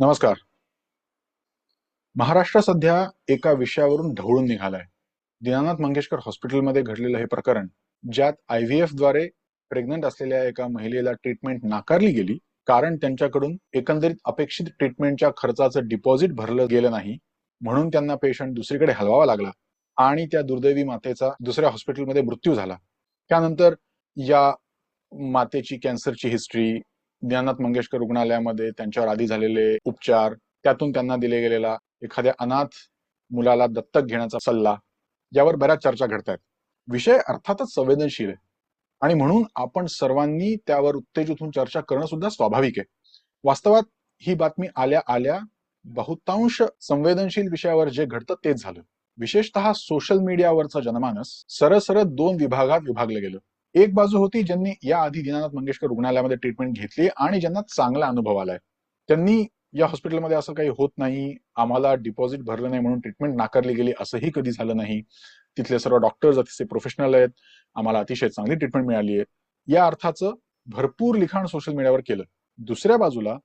नमस्कार. महाराष्ट्र सध्या एका विषयावरून ढवळून निघालाय. दीनानाथ मंगेशकर हॉस्पिटलमध्ये घडलेलं हे प्रकरण ज्यात आय व्ही एफद्वारे प्रेग्नंट असलेल्या एका महिलेला ट्रीटमेंट नाकारली गेली कारण त्यांच्याकडून एकंदरीत अपेक्षित ट्रीटमेंटच्या खर्चाचं डिपॉझिट भरलं गेलं नाही म्हणून त्यांना पेशंट दुसरीकडे हलवावा लागला आणि त्या दुर्दैवी मातेचा दुसऱ्या हॉस्पिटलमध्ये मृत्यू झाला. त्यानंतर या मातेची कॅन्सरची हिस्ट्री ज्ञाननाथ मंगेशकर रुग्णालयामध्ये त्यांच्यावर आधी झालेले उपचार त्यातून त्यांना दिले गेलेला एखाद्या अनाथ मुलाला दत्तक घेण्याचा सल्ला यावर बऱ्याच चर्चा घडत आहेत. विषय अर्थातच संवेदनशील आहे. आणि म्हणून आपण सर्वांनी त्यावर उत्तेजित होऊन चर्चा करणं सुद्धा स्वाभाविक आहे. वास्तवात ही बातमी आल्या आल्या बहुतांश संवेदनशील विषयावर जे घडतं तेच झालं. विशेषतः सोशल मीडियावरचं जनमानस सरसरत दोन विभागात विभागलं गेलं. एक बाजू होती ज्यांनी या आधी दीनानाथ मंगेशकर रुग्णालयामध्ये ट्रीटमेंट घेतली आणि ज्यांना चांगला अनुभव आलाय. त्यांनी या हॉस्पिटलमध्ये असं काही होत नाही आम्हाला डिपॉझिट भरलं नाही म्हणून ट्रीटमेंट नाकारली गेली असंही कधी झालं नाही. तिथले सर्व डॉक्टर्स अतिशय प्रोफेशनल आहेत आम्हाला अतिशय चांगली ट्रीटमेंट मिळाली आहे. या अर्थाचं भरपूर लिखाण सोशल मीडियावर केलं. दुसऱ्या बाजूला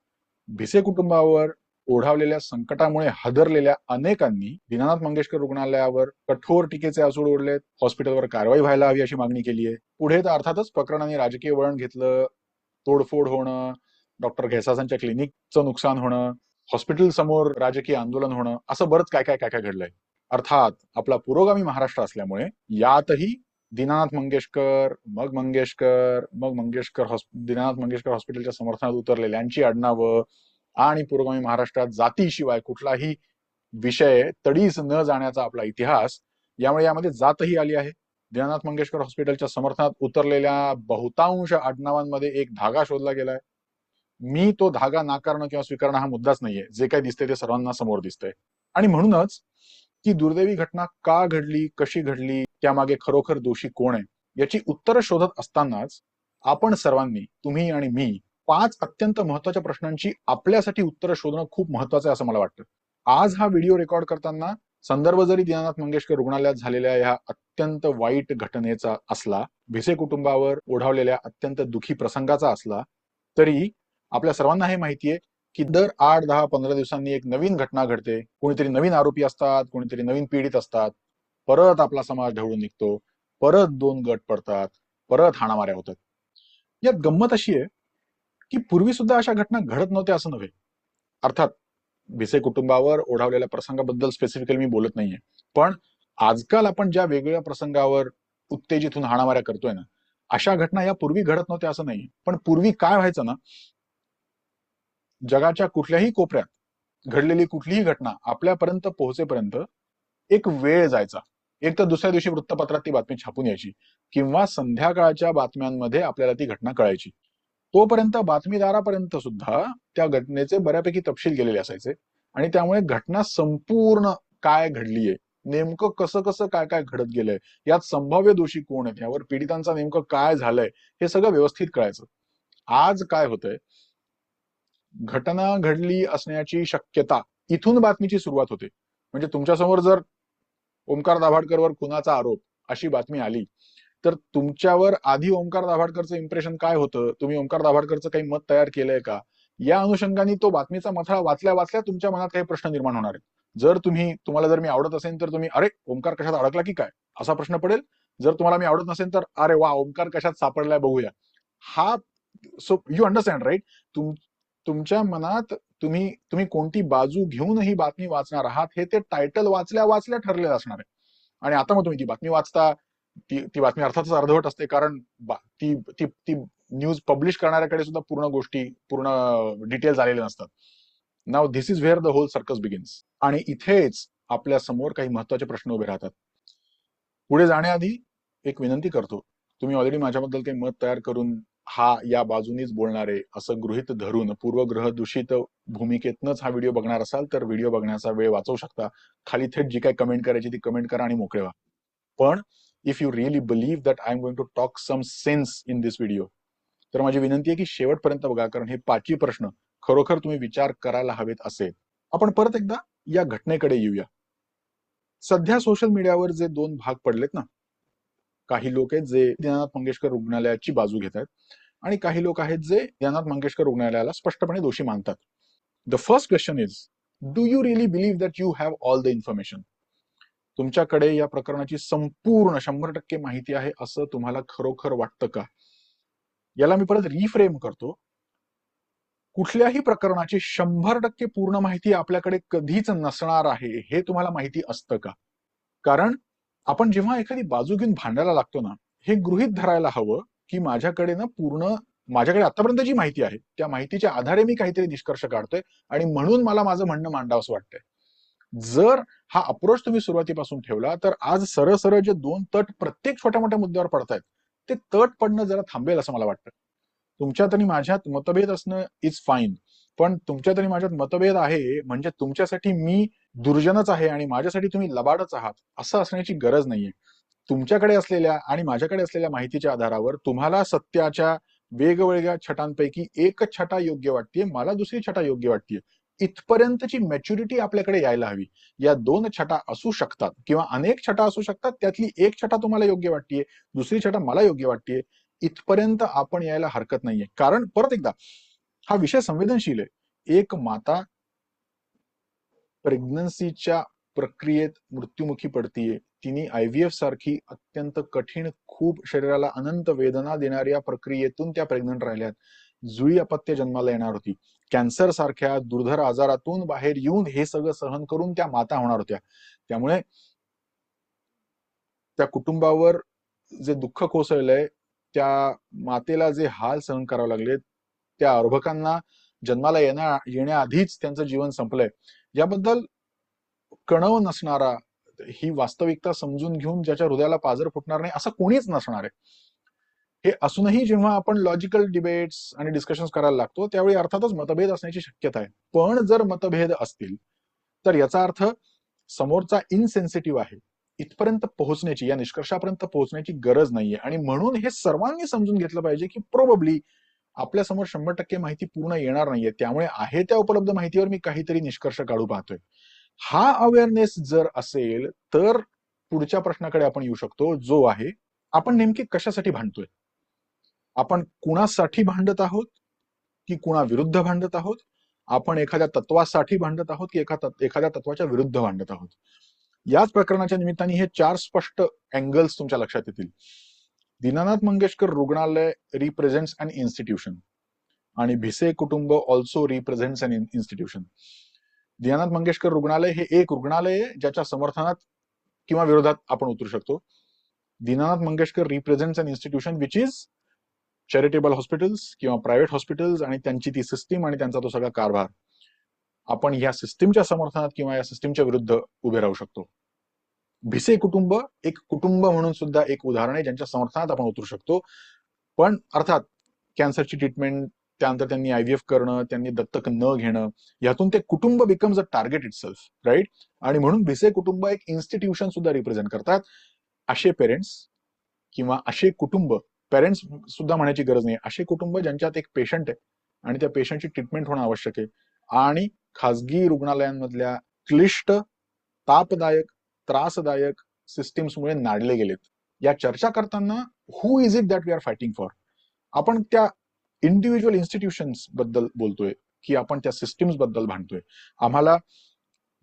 भिसे कुटुंबावर ओढावलेल्या संकटामुळे हादरलेल्या अनेकांनी दीनानाथ मंगेशकर रुग्णालयावर कठोर टीकेचे आसूड ओढलेत हॉस्पिटलवर कारवाई व्हायला हवी अशी मागणी केली आहे. पुढे तर अर्थातच प्रकरणाने राजकीय वळण घेतलं तोडफोड होणं डॉक्टर घेसासांच्या क्लिनिकचं नुकसान होणं हॉस्पिटल समोर राजकीय आंदोलन होणं असं बरंच काय काय काय काय घडलंय. अर्थात आपला पुरोगामी महाराष्ट्र असल्यामुळे यातही दीनानाथ मंगेशकर मग मंगेशकर मग मंगेशकर हॉस्प दीनानाथ मंगेशकर हॉस्पिटलच्या समर्थनात उतरलेल्यांची आडनावं आणि पुरोगामी महाराष्ट्रात जातीशिवाय कुठलाही विषय तडीस न जाण्याचा आपला इतिहास यामुळे यामध्ये जातही आली आहे. दीनानाथ मंगेशकर हॉस्पिटलच्या समर्थनात उतरलेल्या बहुतांश आडनावांमध्ये एक धागा शोधला गेलाय. मी तो धागा नाकारणं किंवा स्वीकारणं हा मुद्दाच नाहीये. जे काही दिसते ते सर्वांना समोर दिसतंय. आणि म्हणूनच ती दुर्दैवी घटना का घडली कशी घडली त्यामागे खरोखर दोषी कोण आहे याची उत्तरं शोधत असतानाच आपण सर्वांनी तुम्ही आणि मी पाच अत्यंत महत्त्वाच्या प्रश्नांची आपल्यासाठी उत्तरं शोधणं खूप महत्वाचं आहे असं मला वाटतं. आज हा व्हिडिओ रेकॉर्ड करताना संदर्भ जरी दीनानाथ मंगेशकर रुग्णालयात झालेल्या ह्या अत्यंत वाईट घटनेचा असला भिसे कुटुंबावर ओढावलेल्या अत्यंत दुखी प्रसंगाचा असला तरी आपल्या सर्वांना हे माहितीये की दर आठ दहा पंधरा दिवसांनी एक नवीन घटना घडते. कोणीतरी नवीन आरोपी असतात कोणीतरी नवीन पीडित असतात. परत आपला समाज ढवळून निघतो. परत दोन गट पडतात. परत हाणामाऱ्या होतात. यात गंमत अशी आहे की पूर्वी सुद्धा अशा घटना घडत नव्हत्या असं नव्हे. अर्थात भिसे कुटुंबावर ओढावलेल्या प्रसंगाबद्दल स्पेसिफिकली मी बोलत नाहीये. पण आजकाल आपण ज्या वेगवेगळ्या प्रसंगावर उत्तेजित होऊन हाणामाऱ्या करतोय ना अशा घटना या पूर्वी घडत नव्हत्या असं नाही पण पूर्वी काय व्हायचं ना जगाच्या कुठल्याही कोपऱ्यात घडलेली कुठलीही घटना आपल्यापर्यंत पोहोचेपर्यंत एक वेळ जायचा. एक तर दुसऱ्या दिवशी वृत्तपत्रात ती बातमी छापून यायची किंवा संध्याकाळच्या बातम्यांमध्ये आपल्याला ती घटना कळायची. तोपर्यंत बातमीदारापर्यंत सुद्धा त्या घटनेचे बऱ्यापैकी तपशील गेलेले असायचे. आणि त्यामुळे घटना संपूर्ण काय घडलीये नेमकं कसं कसं काय काय घडत गेलंय यात संभाव्य दोषी कोण आहेत यावर पीडितांचा नेमकं काय झालंय हे सगळं व्यवस्थित कळायचं. आज काय होतंय घटना घडली असण्याची शक्यता इथून बातमीची सुरुवात होते. म्हणजे तुमच्यासमोर जर ओमकार दाभाडकरवर खुनाचा आरोप अशी बातमी आली तर तुमच्यावर आधी ओमकार दाभाडकरचं इम्प्रेशन काय होतं? तुम्ही ओमकार दाभाडकरचं काही मत तयार केलंय का? या अनुषंगाने तो बातमीचा मथळा वाचल्या वाचल्या तुमच्या मनात काही प्रश्न निर्माण होणार आहेत. जर तुम्ही तुम्हाला जर मी आवडत असेल तर तुम्ही अरे ओंकार कशात अडकला की काय? असा प्रश्न पडेल. जर तुम्हाला मी आवडत नसेल तर अरे वा ओमकार कशात सापडलाय बघूया. हा सो यू अंडरस्टँड राईट तुम तुमच्या मनात तुम्ही तुम्ही कोणती बाजू घेऊन ही बातमी वाचणार आहात हे ते टायटल वाचल्या वाचल्या ठरलेलं असणार आहे. आणि आता मग तुम्ही ती बातमी वाचता ती ती बातमी अर्थातच अर्धवट असते. कारण ती ती ती न्यूज पब्लिश करणाऱ्याकडे सुद्धा पूर्ण गोष्टी पूर्ण डिटेल्स आलेले नसतात. Now this is where the whole circus begins आणि इथेच आपल्यासमोर काही महत्त्वाचे प्रश्न उभे राहतात. पुढे जाण्याआधी एक विनंती करतो. तुम्ही ऑलरेडी माझ्याबद्दल काही मत तयार करून हा या बाजूनीच बोलणारे असं गृहित धरून पूर्वग्रह दूषित भूमिकेतनच हा व्हिडिओ बघणार असाल तर व्हिडिओ बघण्याचा वेळ वाचवू शकता. खाली थेट जी काही कमेंट करायची ती कमेंट करा आणि मोकळे व्हा. पण if you really believe that I am going to talk some sense in this video तर माझी विनंती आहे की शेवटपर्यंत बघा कारण हे पाचवी प्रश्न खरोखर तुम्ही विचार करायला हवेत असेल. आपण परत एकदा या घटनेकडे येऊया. सध्या सोशल मीडियावर जे दोन भाग पडलेत ना काही लोक आहेत जे दीनानाथ मंगेशकर रुग्णालयाची बाजू घेत आहेत आणि काही लोक आहेत जे दीनानाथ मंगेशकर रुग्णालयाला स्पष्टपणे दोषी मानतात. The first question is do you really believe that you have all the information तुमच्याकडे या प्रकरणाची संपूर्ण शंभर टक्के माहिती आहे असं तुम्हाला खरोखर वाटतं का? याला मी परत रिफ्रेम करतो. कुठल्याही प्रकरणाची शंभर टक्के पूर्ण माहिती आपल्याकडे कधीच नसणार आहे हे तुम्हाला माहिती असतं का? कारण आपण जेव्हा एखादी बाजू घेऊन भांडायला लागतो ना हे गृहित धरायला हवं की माझ्याकडे ना पूर्ण माझ्याकडे आतापर्यंत जी माहिती आहे त्या माहितीच्या आधारे मी काहीतरी निष्कर्ष काढतोय आणि म्हणून मला माझं म्हणणं मांडावंसं वाटतंय. जर हा अप्रोच तुम्ही सुरुवातीपासून ठेवला तर आज सरळ सरळ जे दोन तट प्रत्येक छोट्या मोठ्या मुद्द्यावर पडतायत ते तट पडणं जरा थांबेल असं मला वाटतं. तुमच्यात आणि माझ्यात मतभेद असणं इज फाईन पण तुमच्यात आणि माझ्यात मतभेद आहे म्हणजे तुमच्यासाठी मी दुर्जनच आहे आणि माझ्यासाठी तुम्ही लबाडच आहात असं असण्याची गरज नाहीये. तुमच्याकडे असलेल्या आणि माझ्याकडे असलेल्या माहितीच्या आधारावर तुम्हाला सत्याच्या वेगवेगळ्या छटांपैकी एक छटा योग्य वाटते मला दुसरी छटा योग्य वाटते इथपर्यंतची मॅच्युरिटी आपल्याकडे यायला हवी. या दोन छटा असू शकतात किंवा अनेक छटा असू शकतात त्यातली एक छटा तुम्हाला योग्य वाटते दुसरी छटा मला योग्य वाटते इथपर्यंत आपण यायला हरकत नाहीये. कारण परत एकदा हा विषय संवेदनशील आहे. एक माता प्रेग्नन्सीच्या प्रक्रियेत मृत्युमुखी पडतीये. तिने आयव्हीएफ सारखी अत्यंत कठीण खूप शरीराला अनंत वेदना देणाऱ्या प्रक्रियेतून त्या प्रेग्नंट राहिल्यात. जुळी अपत्य जन्माला येणार होती. कॅन्सर सारख्या दुर्धर आजारातून बाहेर येऊन हे सगळं सहन करून त्या माता होणार होत्या. त्यामुळे त्या कुटुंबावर जे दुःख कोसळलंय त्या मातेला जे हाल सहन करावे लागले त्या अर्भकांना जन्माला येण्या येण्याआधीच त्यांचं जीवन संपलंय. याबद्दल कणव नसणारा ही वास्तविकता समजून घेऊन ज्याच्या हृदयाला पाजर फुटणार नाही असं कोणीच नसणार आहे. हे असूनही जेव्हा आपण लॉजिकल डिबेट्स आणि डिस्कशन करायला लागतो त्यावेळी अर्थातच मतभेद असण्याची शक्यता आहे. पण जर मतभेद असतील तर याचा अर्थ समोरचा इनसेन्सिटिव्ह आहे. इथपर्यंत पोहोचण्याची या निष्कर्षापर्यंत पोहोचण्याची गरज नाहीये. आणि म्हणून हे सर्वांनी समजून घेतलं पाहिजे की प्रोबब्ली आपल्यासमोर शंभर टक्के माहिती पूर्ण येणार नाहीये. त्यामुळे आहे त्या उपलब्ध माहितीवर मी काहीतरी निष्कर्ष काढू पाहतोय. हा अवेअरनेस जर असेल तर पुढच्या प्रश्नाकडे आपण येऊ शकतो जो आहे आपण नेमके कशासाठी भांडतोय? आपण कुणासाठी भांडत आहोत की कुणाविरुद्ध भांडत आहोत? आपण एखाद्या तत्वासाठी भांडत आहोत की एका एखाद्या तत्वाच्या विरुद्ध भांडत आहोत? याच प्रकरणाच्या निमित्ताने हे चार स्पष्ट अँगल्स तुमच्या लक्षात येतील. दीनानाथ मंगेशकर रुग्णालय रिप्रेझेंट्स अँड इन्स्टिट्यूशन आणि भिसे कुटुंब also represents and institution Dinanath Mangeshkar रुग्णालय हे एक रुग्णालय आहे ज्याच्या समर्थनात किंवा विरोधात आपण उतरू शकतो. Dinanath Mangeshkar represents and institution which is charitable hospitals किंवा प्रायव्हेट हॉस्पिटल्स आणि त्यांची ती सिस्टीम आणि त्यांचा तो सगळा कारभार. आपण या सिस्टीमच्या समर्थनात किंवा या सिस्टीमच्या विरुद्ध उभे राहू शकतो. भिसे कुटुंब एक कुटुंब म्हणून सुद्धा एक उदाहरण आहे ज्यांच्या समर्थनात आपण उतरू शकतो. पण अर्थात कॅन्सरची ट्रीटमेंट त्यानंतर त्यांनी आयव्हीएफ करणं त्यांनी दत्तक न घेणं यातून ते कुटुंब becomes a target itself right आणि म्हणून भिसे कुटुंब एक इन्स्टिट्यूशन सुद्धा रिप्रेझेंट करतात. असे पेरेंट्स किंवा असे कुटुंब पेरेंट्स सुद्धा म्हणायची गरज नाही. असे कुटुंब ज्यांच्यात एक पेशंट आहे आणि त्या पेशंटची ट्रीटमेंट होणं आवश्यक आहे. आणि खासगी रुग्णालयांमधल्या क्लिष्ट तापदायक त्रासदायक सिस्टीम्समुळे नाडले गेलेत. या चर्चा करताना who is it that we are fighting for आपण त्या इंडिव्हिज्युअल इन्स्टिट्यूशन्सबद्दल बोलतोय की आपण त्या सिस्टीम्सबद्दल भांडतोय. आम्हाला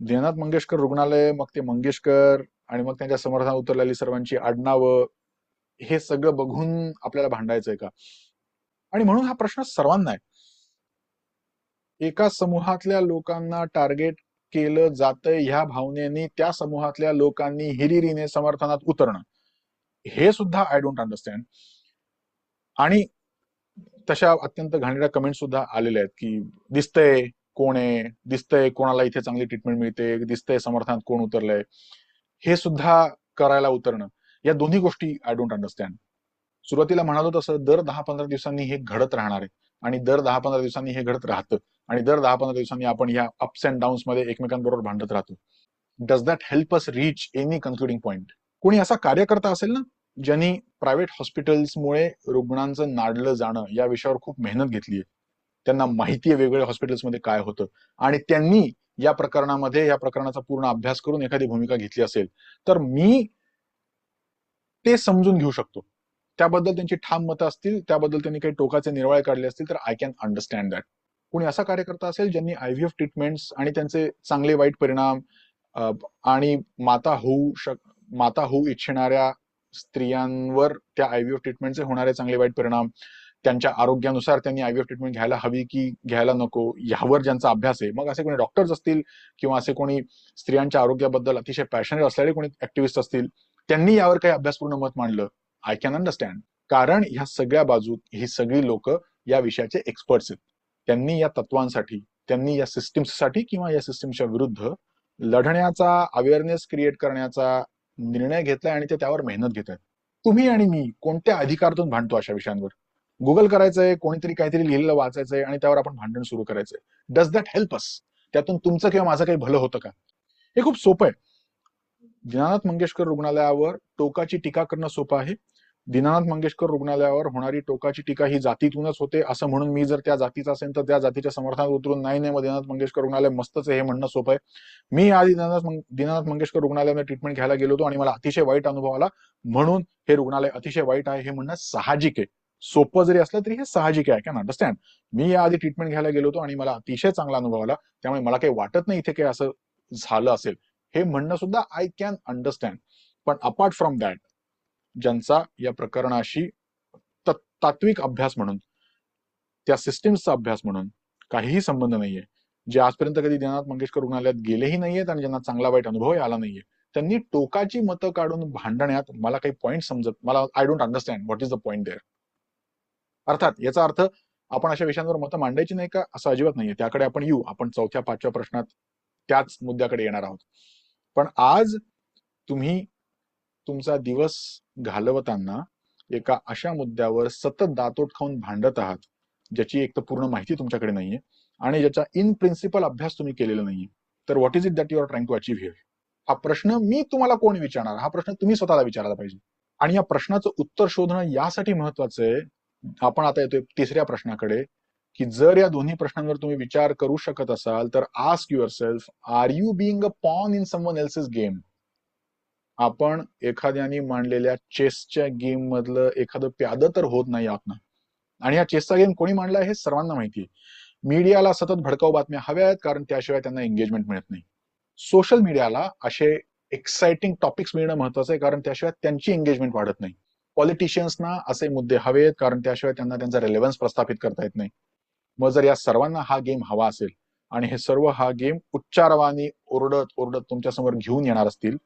दीनानाथ मंगेशकर रुग्णालय मग ते मंगेशकर आणि मग त्यांच्या समर्थनात उतरलेली सर्वांची आडनावं हे सगळं बघून आपल्याला भांडायचंय का? आणि म्हणून हा प्रश्न सर्वांना आहे. एका समूहातल्या लोकांना टार्गेट केलं जातंय ह्या भावनेने त्या समूहातल्या लोकांनी हिरिरीने समर्थनात उतरणं. हे सुद्धा आय डोंट अंडरस्टँड आणि तशा अत्यंत घाणेरड्या कमेंट सुद्धा आलेल्या आहेत की दिसतंय कोण आहे? दिसतंय कोणाला इथे चांगली ट्रीटमेंट मिळते? दिसतंय समर्थनात कोण उतरलंय? हे सुद्धा करायला उतरणं. या दोन्ही गोष्टी आय डोंट अंडरस्टँड सुरुवातीला म्हणालो तसं दर दहा पंधरा दिवसांनी हे घडत राहणार आहे. आणि दर दहा पंधरा दिवसांनी हे घडत राहतं. आणि दर दहा पंधरा दिवसांनी आपण या अप्स अँड डाऊन्समध्ये एकमेकांबरोबर भांडत राहतो. Does that help us reach any concluding point कोणी असा कार्यकर्ता असेल ना ज्यांनी प्रायव्हेट हॉस्पिटल्समुळे रुग्णांचं नाडलं जाणं या विषयावर खूप मेहनत घेतली आहे. त्यांना माहिती आहे वेगवेगळ्या हॉस्पिटल्समध्ये काय होतं. आणि त्यांनी या प्रकरणामध्ये या प्रकरणाचा पूर्ण अभ्यास करून एखादी भूमिका घेतली असेल. तर मी ते समजून घेऊ शकतो. त्याबद्दल त्यांची ठाम मतं असतील त्याबद्दल त्यांनी काही टोकाचे निर्वाळे काढले असतील तर आय कॅन अंडरस्टँड दॅट कोणी असा कार्यकर्ता असेल ज्यांनी आयव्हीएफ ट्रीटमेंट्स आणि त्यांचे चांगले वाईट परिणाम आणि माता होऊ शक माता होऊ इच्छिणाऱ्या स्त्रियांवर त्या आयव्हीएफ ट्रीटमेंटचे होणारे चांगले वाईट परिणाम त्यांच्या आरोग्यानुसार त्यांनी आयव्हीएफ ट्रीटमेंट घ्यायला हवी की घ्यायला नको यावर ज्यांचा अभ्यास आहे. मग असे कोणी डॉक्टर्स असतील किंवा असे कोणी स्त्रियांच्या आरोग्याबद्दल अतिशय पॅशनेट असलेले कोणी ऍक्टिव्हिस्ट असतील त्यांनी यावर काही अभ्यासपूर्ण मत मांडलं. आय कॅन अंडरस्टँड कारण ह्या सगळ्या बाजू ही सगळी लोक या विषयाचे एक्सपर्ट्स आहेत. त्यांनी या तत्वांसाठी त्यांनी या सिस्टीम्ससाठी किंवा या सिस्टीमच्या विरुद्ध लढण्याचा अवेअरनेस क्रिएट करण्याचा निर्णय घेतलाय आणि ते त्यावर मेहनत घेत आहेत तुम्ही आणि मी कोणत्या अधिकारातून भांडतो अशा विषयांवर? गुगल करायचंय कोणीतरी काहीतरी लिहिलेलं वाचायचंय आणि त्यावर आपण भांडण सुरू करायचंय. डज दॅट हेल्प अस त्यातून तुमचं किंवा माझं काही भलं होतं का? हे खूप सोपं आहे. दीनानाथ मंगेशकर रुग्णालयावर टोकाची टीका करणं सोपं आहे. दीनानाथ मंगेशकर रुग्णालयावर होणारी टोकाची टीका ही जातीतूनच होते असं म्हणून मी जर त्या जातीचा असेल तर त्या जातीच्या समर्थनात उतरून नाही नाही मग दीनानाथ मंगेशकर रुग्णालय मस्तच आहे हे म्हणणं सोपं आहे. मी आधी दीनानाथ दीनानाथ मंगेशकर रुग्णालयामध्ये ट्रीटमेंट घ्यायला गेलो होतो आणि मला अतिशय वाईट अनुभव आला. म्हणून हे रुग्णालय अतिशय वाईट आहे हे म्हणणं साहजिक आहे. सोपं जरी असलं तरी हे साहजिक आहे कॅन अंडरस्टँड मी या आधी ट्रीटमेंट घ्यायला गेलो होतो आणि मला अतिशय चांगला अनुभव आला. त्यामुळे मला काही वाटत नाही इथे काही असं झालं असेल. हे म्हणणं सुद्धा आय कॅन अंडरस्टँड पण अपार्ट फ्रॉम दॅट ज्यांचा या प्रकरणाशी तात्विक अभ्यास म्हणून त्या सिस्टीम्सचा अभ्यास म्हणून काहीही संबंध नाहीये. जे आजपर्यंत कधी दिनाथ मंगेशकर रुग्णालयात गेलेही नाहीयेत आणि ज्यांना चांगला वाईट अनुभवही आला नाहीये त्यांनी टोकाची मतं काढून भांडण्यात मला काही पॉईंट समजत मला I don't understand what is the point there अर्थात याचा अर्थ आपण अशा विषयांवर मतं मांडायची नाही का? असं अजिबात नाहीये. त्याकडे आपण येऊ. आपण चौथ्या पाचव्या प्रश्नात त्याच मुद्द्याकडे येणार आहोत. पण आज तुम्ही तुमचा दिवस घालवताना एका अशा मुद्द्यावर सतत दातोट खाऊन भांडत आहात ज्याची एक तर पूर्ण माहिती तुमच्याकडे नाहीये आणि ज्याचा इन प्रिन्सिपल अभ्यास तुम्ही केलेला नाहीये. तर what is it that you are trying to achieve here हा प्रश्न मी तुम्हाला कोण विचारणार? हा प्रश्न तुम्ही स्वतःला विचारायला पाहिजे. आणि या प्रश्नाचं उत्तर शोधणं यासाठी महत्वाचं आहे. आपण आता येतोय तिसऱ्या प्रश्नाकडे. की जर या दोन्ही प्रश्नांवर तुम्ही विचार करू शकत असाल तर ask yourself are you being a pawn in someone else's game आपण एखाद्याने मांडलेल्या चेसच्या गेम मधलं एखादं प्याद तर होत नाही आपण. आणि हा चेसचा गेम कोणी मांडला हे सर्वांना माहिती आहे. मीडियाला सतत भडकाऊ बातम्या हव्या आहेत कारण त्याशिवाय त्यांना एंगेजमेंट मिळत नाही. सोशल मीडियाला असे एक्साइटिंग टॉपिक्स मिळणं महत्वाचं आहे कारण त्याशिवाय त्यांची एंगेजमेंट वाढत नाही. पॉलिटिशियन्सना असे मुद्दे हवेत कारण त्याशिवाय त्यांना त्यांचा रेलेव्हन्स प्रस्थापित करता येत नाही. मग जर या सर्वांना हा गेम हवा असेल आणि हे सर्व हा गेम उच्चारवानी ओरडत ओरडत तुमच्यासमोर घेऊन येणार असतील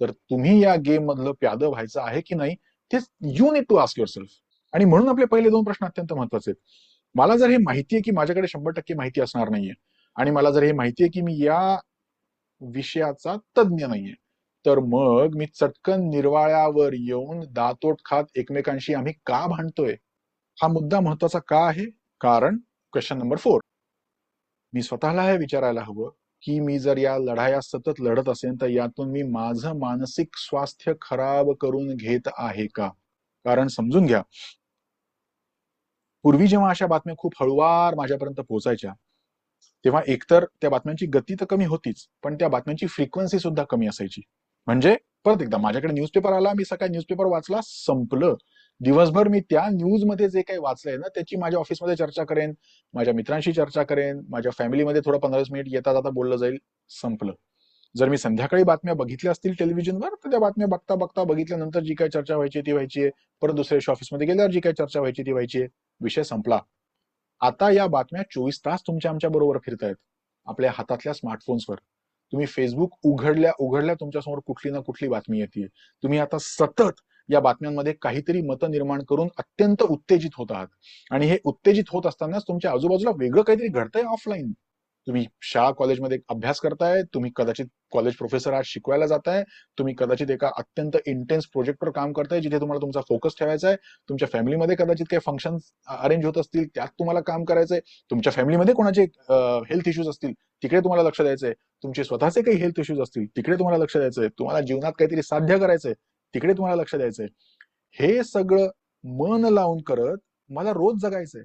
तर तुम्ही या गेम मधलं प्याद व्हायचं आहे की नाही ते you need to ask yourself आणि म्हणून आपले पहिले दोन प्रश्न अत्यंत महत्त्वाचे आहेत. मला जर हे माहिती आहे की माझ्याकडे शंभर टक्के माहिती असणार नाहीये आणि मला जर हे माहिती आहे की मी या विषयाचा तज्ज्ञ नाहीये तर मग मी चटकन निर्वाळ्यावर येऊन दातोट खात एकमेकांशी आम्ही का भांडतोय? हा मुद्दा महत्त्वाचा का आहे? कारण क्वेश्चन नंबर फोर मी स्वतःला हे विचारायला हवं की मी जर या लढाया सतत लढत असेल तर यातून मी माझं मानसिक स्वास्थ्य खराब करून घेत आहे का? कारण समजून घ्या. पूर्वी जेव्हा अशा बातम्या खूप हळुवार माझ्यापर्यंत पोहोचायच्या तेव्हा एकतर त्या बातम्यांची गती तर कमी होतीच पण त्या बातम्यांची फ्रिक्वेन्सी सुद्धा कमी असायची. म्हणजे परत एकदा माझ्याकडे न्यूजपेपर आला मी सकाळी न्यूजपेपर वाचला संपलं. दिवसभर मी त्या न्यूजमध्ये जे काही वाचलंय ना त्याची माझ्या ऑफिसमध्ये चर्चा करेन माझ्या मित्रांशी चर्चा करेन माझ्या फॅमिलीमध्ये थोडं पंधरा मिनिट येता जाता बोललं जाईल संपलं. जर मी संध्याकाळी बातम्या बघितल्या असतील टेलिव्हिजनवर तर त्या बातम्या बघता बघता बघितल्यानंतर जी काही चर्चा व्हायची ती व्हायची आहे. परत दुसऱ्या दिवशी ऑफिसमध्ये गेल्यावर जी काही चर्चा व्हायची ती व्हायची आहे. विषय संपला. आता या बातम्या चोवीस तास तुमच्या आमच्या बरोबर फिरतायत आपल्या हातातल्या स्मार्टफोन्सवर. तुम्ही फेसबुक उघडल्या उघडल्या तुमच्यासमोर कुठली ना कुठली बातमी येते तुम्ही आता सतत या बातम्यांमध्ये काहीतरी मतं निर्माण करून अत्यंत उत्तेजित होत आहात. आणि हे उत्तेजित होत असतानाच तुमच्या आजूबाजूला वेगळं काहीतरी घडतंय ऑफलाईन तुम्ही शाळा कॉलेजमध्ये अभ्यास करताय तुम्ही कदाचित कॉलेज प्रोफेसर आज शिकवायला जाताय तुम्ही कदाचित एका अत्यंत इंटेन्स प्रोजेक्टवर काम करताय जिथे तुम्हाला तुमचा फोकस ठेवायचा आहे तुमच्या फॅमिलीमध्ये कदाचित काही फंक्शन अरेंज होत असतील त्यात तुम्हाला काम करायचंय तुमच्या फॅमिलीमध्ये कोणाचे हेल्थ इश्यूज असतील तिकडे तुम्हाला लक्ष द्यायचंय तुमचे स्वतःचे काही हेल्थ इश्यूज असतील तिकडे तुम्हाला लक्ष द्यायचंय तुम्हाला जीवनात काहीतरी साध्य करायचंय तिकडे तुम्हाला लक्ष द्यायचंय हे सगळं मन लावून करत मला रोज जगायचंय.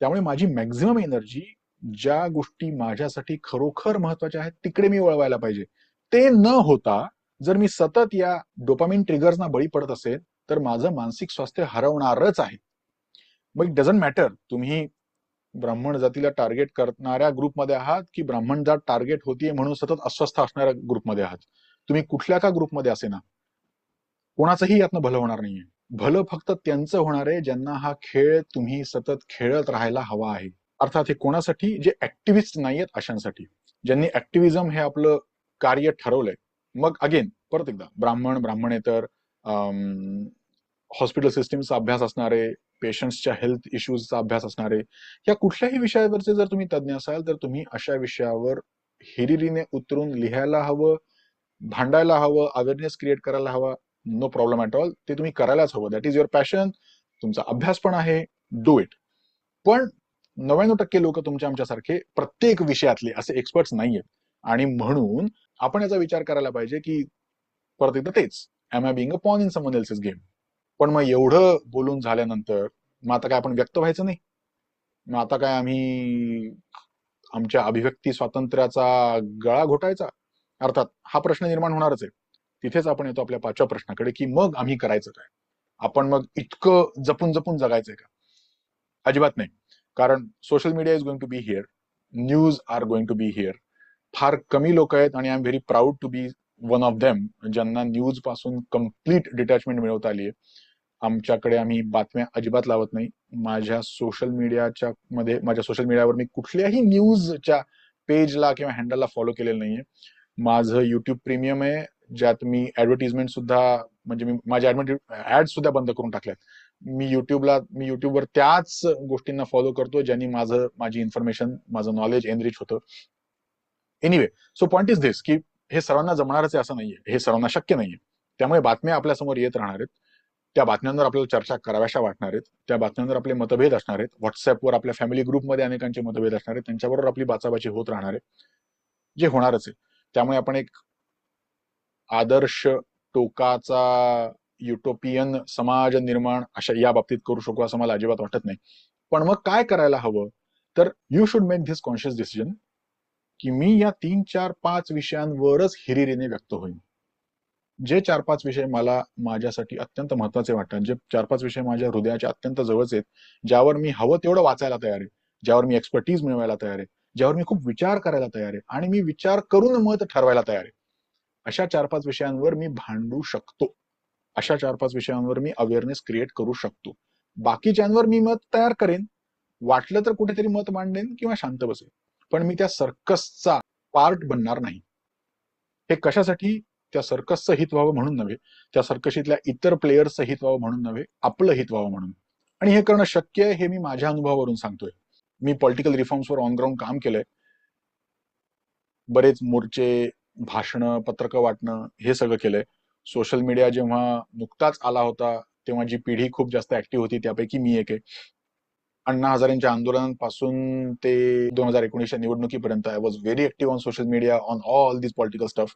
त्यामुळे माझी मॅक्झिमम एनर्जी ज्या गोष्टी माझ्यासाठी खरोखर महत्त्वाच्या आहेत तिकडे मी वळवायला पाहिजे. ते न होता जर मी सतत या डोपामिन ट्रिगर्सना बळी पडत असेल तर माझं मानसिक स्वास्थ्य हरवणारच आहे. मग डझंट मॅटर तुम्ही ब्राह्मण जातीला टार्गेट करणाऱ्या ग्रुपमध्ये आहात की ब्राह्मण जात टार्गेट होतीये म्हणून सतत अस्वस्थ असणाऱ्या ग्रुपमध्ये आहात. तुम्ही कुठल्या का ग्रुपमध्ये असे ना कोणाचंही यातनं भलं होणार नाहीये. भलं फक्त त्यांचं होणार आहे ज्यांना हा खेळ तुम्ही सतत खेळत राहायला हवा आहे. अर्थात हे कोणासाठी? जे ऍक्टिव्हिस्ट नाहीयेत अशांसाठी. ज्यांनी ऍक्टिव्हिजम हे आपलं कार्य ठरवलंय. मग अगेन परत एकदा ब्राह्मण ब्राह्मणेतर हॉस्पिटल सिस्टीमचा अभ्यास असणारे पेशंट्सच्या हेल्थ इश्यूजचा अभ्यास असणारे या कुठल्याही विषयावरचे जर तुम्ही तज्ज्ञ असाल तर तुम्ही अशा विषयावर हिरिरीने उतरून लिहायला हवं भांडायला हवं अवेअरनेस क्रिएट करायला हवा. नो प्रॉब्लेम ॲट ऑल ते तुम्ही करायलाच हवं. दॅट इज युअर पॅशन तुमचा अभ्यास पण आहे. डू इट पण नव्याण्णव टक्के लोक तुमच्या आमच्यासारखे प्रत्येक विषयातले असे एक्सपर्ट्स नाहीयेत. आणि म्हणून आपण याचा विचार करायला पाहिजे की परत एकदा तेच. Am I being a pawn in someone else's game पण मग एवढं बोलून झाल्यानंतर मग आता काय आपण व्यक्त व्हायचं नाही? मग आता काय आम्ही आमच्या अभिव्यक्ती स्वातंत्र्याचा गळा घोटायचा? अर्थात हा प्रश्न निर्माण होणारच आहे. तिथेच आपण येतो आपल्या पाचव्या प्रश्नाकडे की मग आम्ही करायचं काय? आपण मग इतकं जपून जपून जगायचंय का? अजिबात नाही. कारण social media is going to be here news are going to be here फार कमी लोक आहेत आणि I am very proud to be one of them ज्यांना न्यूजपासून कंप्लीट डिटॅचमेंट मिळवता आली आहे आमच्याकडे आम्ही बातम्या अजिबात लावत नाही. माझ्या सोशल मीडियाच्या मध्ये माझ्या सोशल मीडियावर मी कुठल्याही न्यूजच्या पेजला किंवा हँडलला फॉलो केलेलं नाहीये. माझं युट्यूब प्रीमियम आहे ज्यात मी ऍडव्हर्टिजमेंट सुद्धा म्हणजे मी माझ्या ऍड सुद्धा बंद करून टाकल्यात. मी युट्यूबला मी युट्यूबवर त्याच गोष्टींना फॉलो करतो ज्यांनी माझं माझी इन्फॉर्मेशन माझं नॉलेज एनरिच होतं. Anyway so point is this की हे सर्वांना जमणारच आहे असं नाहीये. हे सर्वांना शक्य नाहीये. त्यामुळे बातम्या आपल्यासमोर येत राहणार आहेत. त्या बातम्यांवर आपल्याला चर्चा कराव्याशा वाटणार आहेत. त्या बातम्यांवर आपले मतभेद असणार आहेत. व्हॉट्सअपवर आपल्या फॅमिली ग्रुपमध्ये अनेकांचे मतभेद असणार आहेत. त्यांच्याबरोबर आपली बाचाबाची होत राहणार आहे. जे होणारच आहे. त्यामुळे आपण एक आदर्श टोकाचा युटोपियन समाज निर्माण अशा या बाबतीत करू शकू असं मला अजिबात वाटत नाही. पण मग काय करायला हवं? तर you should make this conscious decision की मी या तीन चार पाच विषयांवरच हिरिरीने व्यक्त होईन. जे चार पाच विषय मला माझ्यासाठी अत्यंत महत्त्वाचे वाटतात जे चार पाच विषय माझ्या हृदयाच्या अत्यंत जवळचे आहेत ज्यावर मी हवं तेवढं वाचायला तयार आहे ज्यावर मी एक्सपर्टीज मिळवायला तयार आहे ज्यावर मी खूप विचार करायला तयार आहे आणि मी विचार करून मत ठरवायला तयार आहे. अशा चार पाच विषयांवर मी भांडू शकतो. अशा चार पाच विषयांवर मी अवेअरनेस क्रिएट करू शकतो. बाकीच्यांवर मी मत तयार करेन. वाटलं तर कुठेतरी मत मांडेन किंवा शांत बसेल पण मी त्या सर्कसचा पार्ट बनणार नाही. हे कशासाठी? त्या सर्कसचं हित व्हावं म्हणून नव्हे. त्या सर्कशीतल्या इतर प्लेयर्सचं हित व्हावं म्हणून नव्हे. आपलं हित व्हावं म्हणून. आणि हे करणं शक्य आहे हे मी माझ्या अनुभवावरून सांगतोय. मी पॉलिटिकल रिफॉर्म्सवर ऑन ग्राउंड काम केलंय. बरेच मोर्चे भाषणं पत्रकं वाटणं हे सगळं केलंय. सोशल मीडिया जेव्हा नुकताच आला होता तेव्हा जी पिढी खूप जास्त ऍक्टिव्ह होती त्यापैकी मी एक आहे. अण्णा हजारेंच्या आंदोलनापासून ते दोन हजार एकोणीसच्या निवडणुकीपर्यंत I was very active on social media on all this political stuff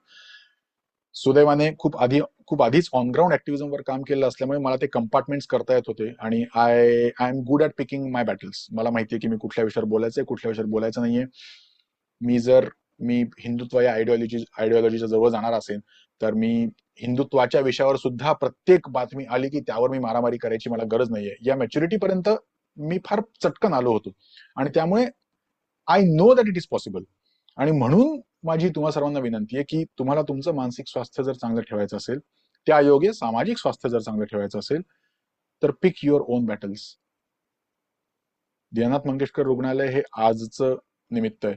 सुदैवाने खूप आधी खूप आधीच ऑन ग्राउंड ऍक्टिव्हिझम वर काम केलं असल्यामुळे मला ते कंपार्टमेंट्स करता येत होते आणि I I am good at picking my battles मला माहिती आहे की मी कुठल्या विषयावर बोलायचंय कुठल्या विषयावर बोलायचं नाहीये. मी जर मी हिंदुत्व या आयडिओलॉजी आयडिओलॉजीच्या जवळ जाणार असेल तर मी हिंदुत्वाच्या विषयावर सुद्धा प्रत्येक बातमी आली की त्यावर मी मारामारी करायची मला गरज नाहीये. या मॅच्युरिटी पर्यंत मी फार चटकन आलो होतो. आणि त्यामुळे I know that it is possible आणि म्हणून माझी तुम्हा सर्वांना विनंती आहे की तुम्हाला तुमचं मानसिक स्वास्थ्य जर चांगलं ठेवायचं असेल त्या योगे सामाजिक स्वास्थ्य जर चांगलं ठेवायचं असेल तर pick your own battles Dayanath Mangeshkar रुग्णालय हे आजचं निमित्त आहे.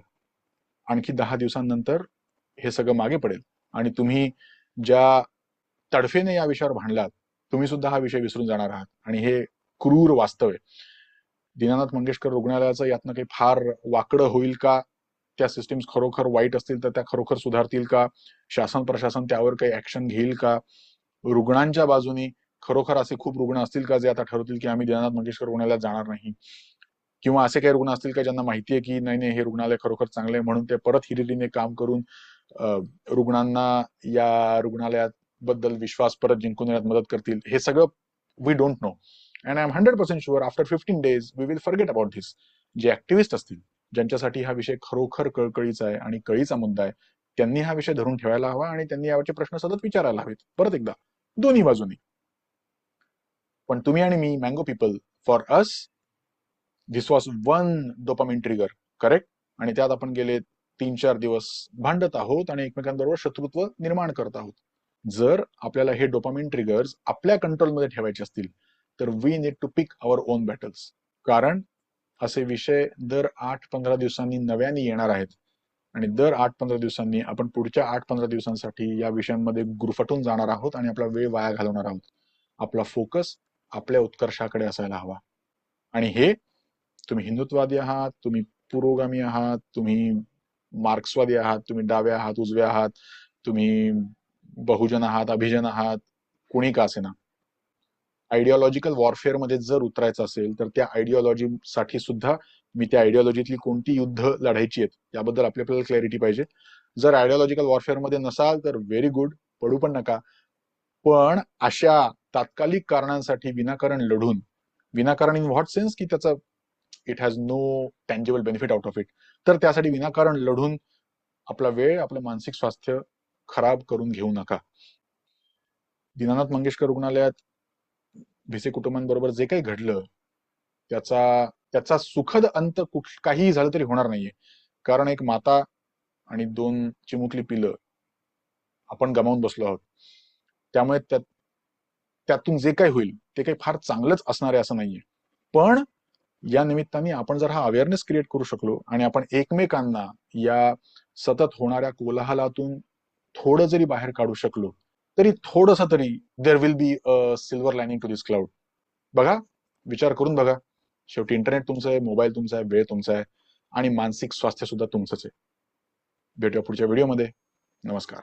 आणखी दहा दिवसांनंतर हे सगळं मागे पडेल. आणि तुम्ही ज्या तडफेने या विषयावर भांडलात तुम्ही सुद्धा हा विषय विसरून जाणार आहात. आणि हे क्रूर वास्तव आहे. दीनानाथ मंगेशकर रुग्णालयाचं यातनं काही फार वाकडं होईल का? त्या सिस्टीम्स खरोखर वाईट असतील तर त्या खरोखर सुधारतील का? शासन प्रशासन त्यावर काही ऍक्शन घेईल का? रुग्णांच्या बाजूनी खरोखर असे खूप रुग्ण असतील का जे आता ठरवतील की आम्ही दीनानाथ मंगेशकर रुग्णालयात जाणार नाही? किंवा असे काही रुग्ण असतील का ज्यांना माहिती आहे की नाही नाही हे रुग्णालय खरोखर चांगले म्हणून ते परत हिरिरीने काम करून रुग्णांना या रुग्णालयात बद्दल विश्वास परत जिंकून येण्यात मदत करतील हे सगळं we don't know and I am hundred percent sure after fifteen days we will forget about this जे ऍक्टिव्हिस्ट असतील ज्यांच्यासाठी हा विषय खरोखर कळकळीचा आहे आणि कळीचा मुद्दा आहे त्यांनी हा विषय धरून ठेवायला हवा आणि त्यांनी यावरचे प्रश्न सतत विचारायला हवेत. परत एकदा दोन्ही बाजूनी. पण तुम्ही आणि मी mango people for us this was one dopamine trigger correct आणि त्यात आपण गेले तीन चार दिवस भांडत आहोत आणि एकमेकांबरोबर शत्रुत्व निर्माण करत आहोत. जर आपल्याला हे डोपामिन ट्रिगर्स आपल्या कंट्रोलमध्ये ठेवायचे असतील तर we need to pick our own battles कारण असे विषय दर आठ पंधरा दिवसांनी नव्याने येणार आहेत. आणि दर आठ पंधरा दिवसांनी आपण पुढच्या आठ पंधरा दिवसांसाठी या विषयांमध्ये गुरफटून जाणार आहोत आणि आपला वेळ वाया घालवणार आहोत. आपला फोकस आपल्या उत्कर्षाकडे असायला हवा. आणि हे तुम्ही हिंदुत्ववादी आहात तुम्ही पुरोगामी आहात तुम्ही मार्क्सवादी आहात तुम्ही डाव्या आहात उजव्या आहात तुम्ही बहुजन आहात अभिजन आहात कुणी का असेना आयडिओलॉजिकल वॉरफेअरमध्ये जर उतरायचं असेल तर त्या आयडिओलॉजी साठी सुद्धा मी त्या आयडिओलॉजीतली कोणती युद्ध लढायची आहेत याबद्दल आपल्याला क्लॅरिटी पाहिजे. जर आयडिओलॉजिकल वॉरफेअरमध्ये नसाल तर व्हेरी गुड पडू पण नका. पण अशा तात्कालिक कारणांसाठी विनाकारण लढून विनाकारण इन व्हॉट सेन्स की त्याचा it has no tangible benefit out of it तर त्यासाठी विनाकारण लढून आपला वेळ आपलं मानसिक स्वास्थ्य खराब करून घेऊ नका. दीनानाथ मंगेशकर रुग्णालयात भिसे कुटुंबांबरोबर जे काही घडलं त्याचा त्याचा सुखद अंत कुठ काहीही झालं तरी होणार नाहीये. कारण एक माता आणि दोन चिमुकली पिलं आपण गमावून बसलो आहोत. त्यामुळे त्यात त्यातून जे काही होईल ते काही फार चांगलंच असणार आहे असं नाहीये. पण या निमित्ताने आपण जर हा अवेअरनेस क्रिएट करू शकलो आणि आपण एकमेकांना या सतत होणाऱ्या कोलाहलातून थोडं जरी बाहेर काढू शकलो तरी थोडस तरी there will be a silver lining to this cloud बघा विचार करून बघा. शेवटी इंटरनेट तुमचं आहे मोबाईल तुमचा आहे वेळ तुमचा आहे आणि मानसिक स्वास्थ्य सुद्धा तुमचंच आहे. भेटूया पुढच्या व्हिडिओमध्ये नमस्कार.